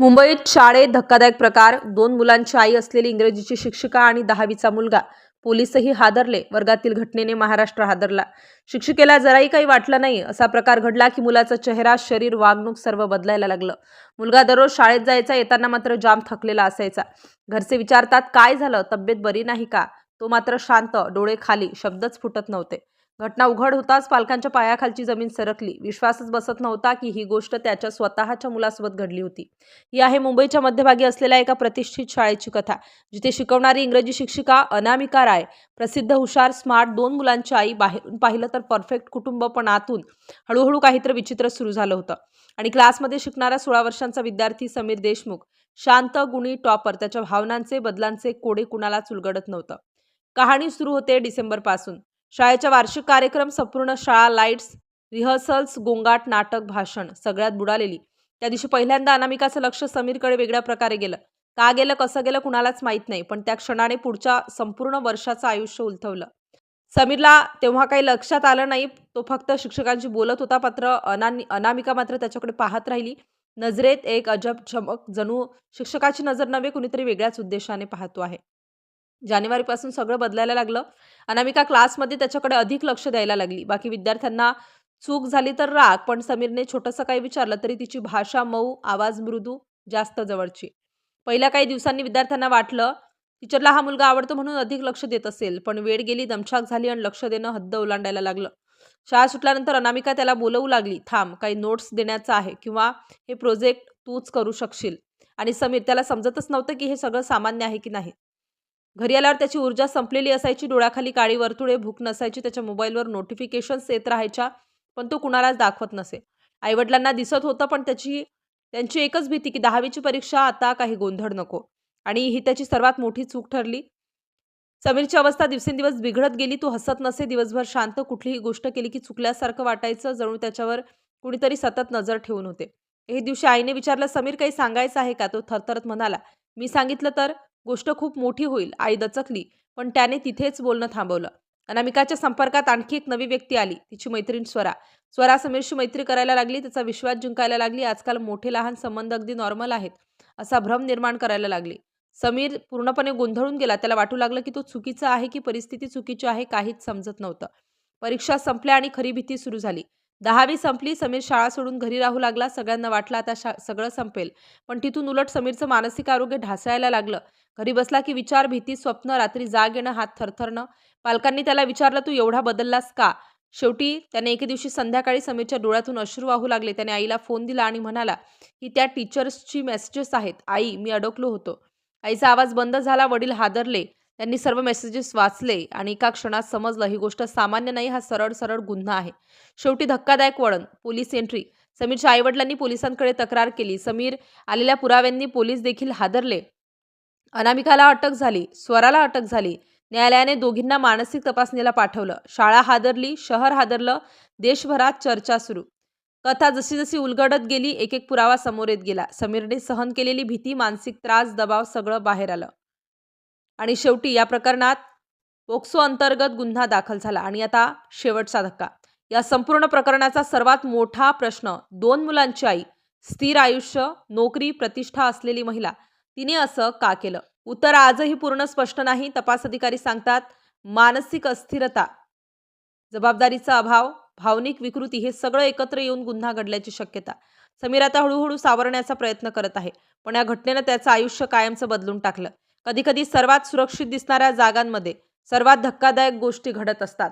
मुंबईत शाळेत धक्कादायक प्रकार दोन मुलांची आई असलेली इंग्रजीची शिक्षिका आणि दहावीचा मुलगा. पोलीसही हादरले वर्गातील घटनेने महाराष्ट्र हादरला. शिक्षिकेला जराही काही वाटलं नाही असा प्रकार घडला की मुलाचा चेहरा शरीर वागणूक सर्व बदलायला लागलं. मुलगा दररोज शाळेत जायचा येताना मात्र जाम थकलेला असायचा. घरचे विचारतात काय झालं? तब्येत बरी नाही का? तो मात्र शांत डोळे खाली शब्दच फुटत नव्हते. घटना उघड होताच पालकांच्या पायाखालची जमीन सरकली. विश्वासच बसत नव्हता की ही गोष्ट त्याच्या स्वतःच्या मुलासोबत घडली होती. ही आहे मुंबईच्या मध्यभागी असलेल्या एका प्रतिष्ठित शाळेची कथा जिथे शिकवणारी इंग्रजी शिक्षिका अनामिका राय प्रसिद्ध हुशार स्मार्ट दोन मुलांची आई बाहेरून पाहिलं तर परफेक्ट कुटुंब पण आतून हळूहळू काहीतरी विचित्र सुरू झालं होतं. आणि क्लासमध्ये शिकणारा सोळा वर्षांचा विद्यार्थी समीर देशमुख शांत गुणी टॉपर त्याच्या भावनांचे बदलांचे कोडे कुणालाच उलगडत नव्हतं. कहाणी सुरू होते डिसेंबरपासून. शाळेच्या वार्षिक कार्यक्रम संपूर्ण शाळा लाईट्स रिहर्सल्स गोंगाट नाटक भाषण सगळ्यात बुडालेली. त्या दिवशी पहिल्यांदा अनामिकाचं लक्ष समीरकडे वेगळ्या प्रकारे गेलं. का गेलं कसं गेलं कुणालाच माहीत नाही पण त्या क्षणाने पुढच्या संपूर्ण वर्षाचं आयुष्य उलथवलं. समीरला तेव्हा काही लक्षात आलं नाही तो फक्त शिक्षकांशी बोलत होता मात्र अनानी अनामिका मात्र त्याच्याकडे पाहत राहिली. नजरेत एक अजब चमक जणू शिक्षकाची नजर नव्हे कुणीतरी वेगळ्याच उद्देशाने पाहतो आहे. जानेवारीपासून सगळं बदलायला लागलं. अनामिका क्लासमध्ये त्याच्याकडे अधिक लक्ष द्यायला लागली. बाकी विद्यार्थ्यांना चूक झाली तर राग पण समीरने छोटंसं काही विचारलं तरी तिची भाषा मऊ आवाज मृदू जास्त जवळची. पहिल्या काही दिवसांनी विद्यार्थ्यांना वाटलं टीचरला हा मुलगा आवडतो म्हणून अधिक लक्ष देत असेल पण वेळ गेली दमछाक झाली आणि लक्ष देणं हद्द ओलांडायला लागलं. शाळा सुटल्यानंतर अनामिका त्याला बोलवू लागली थांब काही नोट्स देण्याचं आहे किंवा हे प्रोजेक्ट तूच करू शकशील. आणि समीर त्याला समजतच नव्हतं की हे सगळं सामान्य आहे की नाही. घरी आल्यावर त्याची ऊर्जा संपलेली असायची. डोळ्याखाली काळी वर्तुळे भूक नसायची. त्याच्या मोबाईलवर नोटिफिकेशन्स येत राहायच्या पण तो कुणालाच दाखवत नसे. आईवडिलांना दिसत होतं पण त्याची त्यांची एकच भीती की दहावीची परीक्षा आता काही गोंधळ नको. आणि ही त्याची सर्वात मोठी चूक ठरली. समीरची अवस्था दिवसेंदिवस बिघडत गेली. तो हसत नसे. दिवसभर शांत कुठलीही गोष्ट केली की चुकल्यासारखं वाटायचं. जणू त्याच्यावर कुणीतरी सतत नजर ठेवून होते. हे दिवशी आईने विचारलं समीर काही सांगायचं आहे का? तो थरथरत म्हणाला मी सांगितलं तर गोष्ट खूप मोठी होईल आई दचकली. पण त्याने तिथेच बोलणं थांबवलं. अनामिकाच्या संपर्कात आणखी एक नवी व्यक्ती आली तिची मैत्रीण स्वरा. स्वरा समीरशी मैत्री करायला लागली त्याचा विश्वास जिंकायला लागली आजकाल मोठे लहान संबंध अगदी नॉर्मल आहेत असा भ्रम निर्माण करायला लागली. समीर पूर्णपणे गोंधळून गेला त्याला वाटू लागलं की तो चुकीचा आहे की परिस्थिती चुकीची आहे काहीच समजत नव्हतं. परीक्षा संपल्या आणि खरी भीती सुरू झाली. दहावी संपली समीर शाळा सोडून घरी राहू लागला सगळ्यांना वाटलं आता शा सगळं संपेल. पण तिथून उलट समीरचं मानसिक आरोग्य ढासळायला लागलं. घरी बसला की विचार भीती स्वप्न रात्री जाग येणं हात थरथरणं. पालकांनी त्याला विचारलं तू एवढा बदललास का? शेवटी त्याने एके दिवशी संध्याकाळी समीरच्या डोळ्यातून अश्रू वाहू लागले. त्याने आईला फोन दिला आणि म्हणाला की त्या टीचर्सची मेसेजेस आहेत. आई मी अडकलो होतो. आईचा आवाज बंद झाला वडील हादरले. त्यांनी सर्व मेसेजेस वाचले आणि एका क्षणात समजलं ही गोष्ट सामान्य नाही हा सरळ सरळ गुन्हा आहे. शेवटी धक्कादायक वळण पोलीस एंट्री समीरच्या आईवडिलांनी पोलिसांकडे तक्रार केली. समीर आलेल्या पुराव्यांनी पोलीस देखील हादरले. अनामिकाला अटक झाली स्वराला अटक झाली. न्यायालयाने दोघींना मानसिक तपासणीला पाठवलं. शाळा हादरली शहर हादरलं देशभरात चर्चा सुरू. कथा जशी जशी उलगडत गेली एक एक पुरावा समोर येत गेला. समीरने सहन केलेली भीती मानसिक त्रास दबाव सगळं बाहेर आलं. आणि शेवटी या प्रकरणात पोक्सो अंतर्गत गुन्हा दाखल झाला. आणि आता शेवटचा धक्का. या संपूर्ण प्रकरणाचा सर्वात मोठा प्रश्न दोन मुलांची आई स्थिर आयुष्य नोकरी प्रतिष्ठा असलेली महिला तिने असं का केलं? उत्तर आजही पूर्ण स्पष्ट नाही. तपास अधिकारी सांगतात मानसिक अस्थिरता जबाबदारीचा अभाव भावनिक विकृती हे सगळं एकत्र येऊन गुन्हा घडल्याची शक्यता. समीर आता हळूहळू सावरण्याचा प्रयत्न करत आहे. पण या घटनेनं त्याचं आयुष्य कायमचं बदलून टाकलं. कधीकधी सर्वात सुरक्षित दिसणाऱ्या जागांमध्ये सर्वात धक्कादायक गोष्टी घडत असतात.